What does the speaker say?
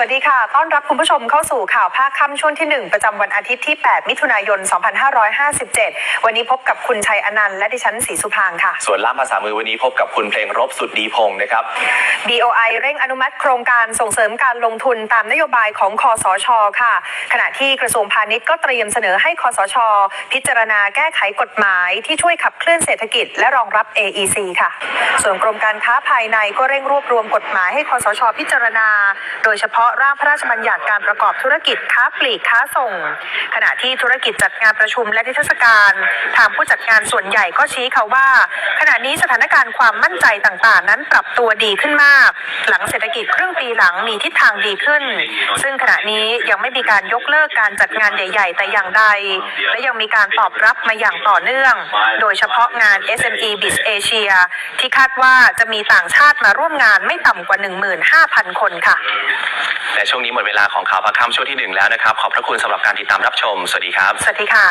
วัสดีค่ะ ต้อนรับคุณผู้ชมเข้าสู่ข่าวภาคค่ำช่วงที่ 1 ประจำวันอาทิตย์ที่ 8 มิถุนายน 2557 วันนี้พบกับคุณชัยอนันต์และดิฉันศรีสุพางค์ค่ะ ส่วนล่ามภาษามือวันนี้พบกับคุณเพลงรบสุดดีพงศ์นะครับ BOI เร่งอนุมัติโครงการส่งเสริมการลงทุนตามนโยบายของคอสช ค่ะ ขณะที่กระทรวงพาณิชย์ก็เตรียมเสนอให้คอสช พิจารณาแก้ไขกฎหมายที่ช่วยขับเคลื่อนเศรษฐกิจ และรองรับ AEC ค่ะ ส่วนกรมการค้าภายในก็เร่งรวบรวมกฎหมายให้คอสช พิจารณาโดยเฉพาะร่างพระราชบัญญัติการประกอบธุรกิจค้าปลีกค้าส่ง ขณะที่ธุรกิจจัดงานประชุมและนิทรรศการ ทางผู้จัดงานส่วนใหญ่ก็ชี้เขาว่า ขณะนี้สถานการณ์ความมั่นใจต่างๆ นั้นปรับตัวดีขึ้นมาก หลังเศรษฐกิจครึ่ง ปีหลังมีทิศทางดีขึ้น ซึ่งขณะนี้ยังไม่มีการยกเลิกการจัดงานใหญ่ ๆ แต่อย่างใด และยังมีการตอบรับมาอย่างต่อเนื่อง โดยเฉพาะงาน SME b i z Asia ที่คาดว่าจะมีต่างชาติมาร่วมงานไม่ต่ำกว่า 15,000 คนค่ะและช่วงนี้หมดเวลาของข่าวพักค่ำช่วงที่หนึ่งแล้วนะครับ ขอบพระคุณสำหรับการติดตามรับชม สวัสดีครับ สวัสดีค่ะ